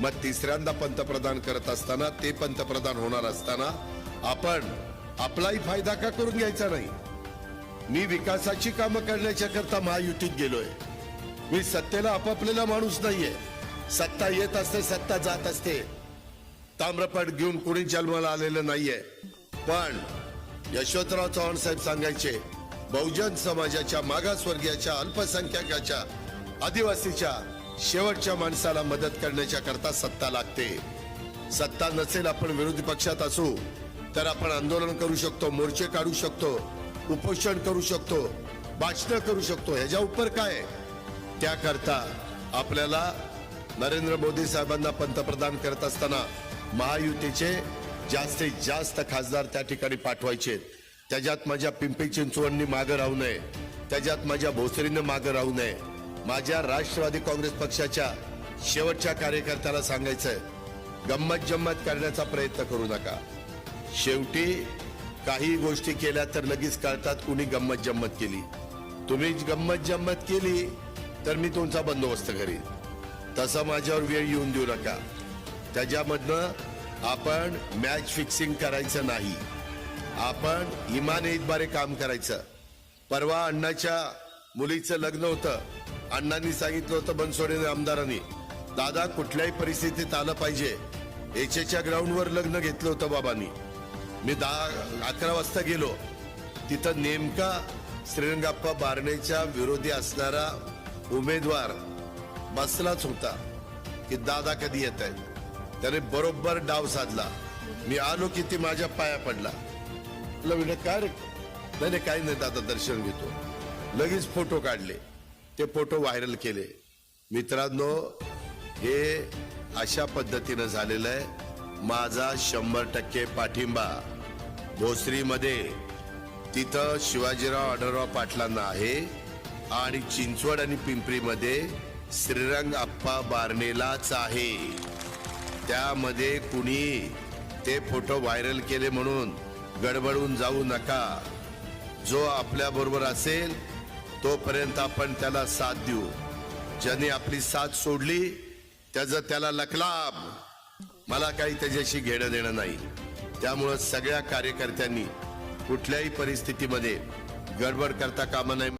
मग तिसऱ्यांदा पंतप्रधान करत असताना ते पंतप्रधान होणार असताना आपण आपलाही फायदा का करून घ्यायचा नाही? मी विकासाची कामं करण्याच्या करता महायुतीत गेलोय. मी सत्तेला आपापलेला माणूस नाहीये. सत्ता येत असते सत्ता जात असते. ताम्रपट घेऊन कुणी जन्माला आलेलं नाहीये. पण यशवंतराव चव्हाण साहेब सांगायचे बहुजन समाजाच्या मागासवर्गीयाच्या अल्पसंख्याकाच्या आदिवासीच्या शेवटच्या माणसाला मदत करण्याच्या करता सत्ता लागते. सत्ता नसेल आपण विरोधी पक्षात असू तर आपण आंदोलन करू शकतो मोर्चे काढू शकतो उपोषण करू शकतो भाषण करू शकतो. ह्याच्या उपर काय? त्याकरता आपल्याला नरेंद्र मोदी साहेबांना पंतप्रधान करत असताना महायुतीचे जास्तीत जास्त खासदार त्या ठिकाणी पाठवायचे त्याच्यात माझ्या पिंपरी चिंचवडनी मागं राहू नये. त्याच्यात माझ्या भोसरीनं मागं राहू नये. माझ्या राष्ट्रवादी काँग्रेस पक्षाच्या शेवटच्या कार्यकर्त्याला सांगायचंय गंमत जम्मत करण्याचा प्रयत्न करू नका. शेवटी काही गोष्टी केल्या तर लगेच कळतात कुणी गंमत जम्मत केली. तुम्ही गंमत जम्मत केली तर मी तुमचा बंदोबस्त करीन. तसं माझ्यावर वेळ येऊन देऊ नका. त्याच्यामधनं आपण मॅच फिक्सिंग करायचं नाही. आपण इमान इमानईतबारे काम करायचं. परवा अण्णाच्या मुलीचं लग्न होतं. अण्णांनी सांगितलं होतं बनसोडे आमदारांनी. दादा कुठल्याही परिस्थितीत आलं पाहिजे. एचेच्या ग्राउंडवर लग्न घेतलं होतं बाबांनी. मी दहा अकरा वाजता गेलो. तिथं नेमका श्रीरंगाप्पा बारणेच्या विरोधी असणारा उमेदवार बसलाच होता की दादा कधी येत आहेत. त्याने बरोबर डाव साधला. मी आलो की ती माझ्या पाया पडला. काय रे? नाही काही नाही दादा दर्शन घेतो. लगेच फोटो काढले. ते फोटो व्हायरल केले. मित्रांनो हे अशा पद्धतीनं झालेलं आहे. माझा शंभर टक्के पाठिंबा भोसरीमध्ये. तिथं शिवाजीराव आढळराव पाटलांना आहे. आणि चिंचवड आणि पिंपरीमध्ये श्रीरंग आप्पा बारणेलाच आहे. त्यामध्ये कुणी ते फोटो व्हायरल केले म्हणून गडबडून जाऊ नका. जो आपल्याबरोबर असेल तोपर्यंत आपण त्याला साथ देऊ. ज्याने आपली साथ सोडली त्याचं त्याला लकलाब. मला काही त्याच्याशी घेणं देणं नाही. त्यामुळं सगळ्या कार्यकर्त्यांनी कुठल्याही परिस्थितीमध्ये गडबड करता कामा नये.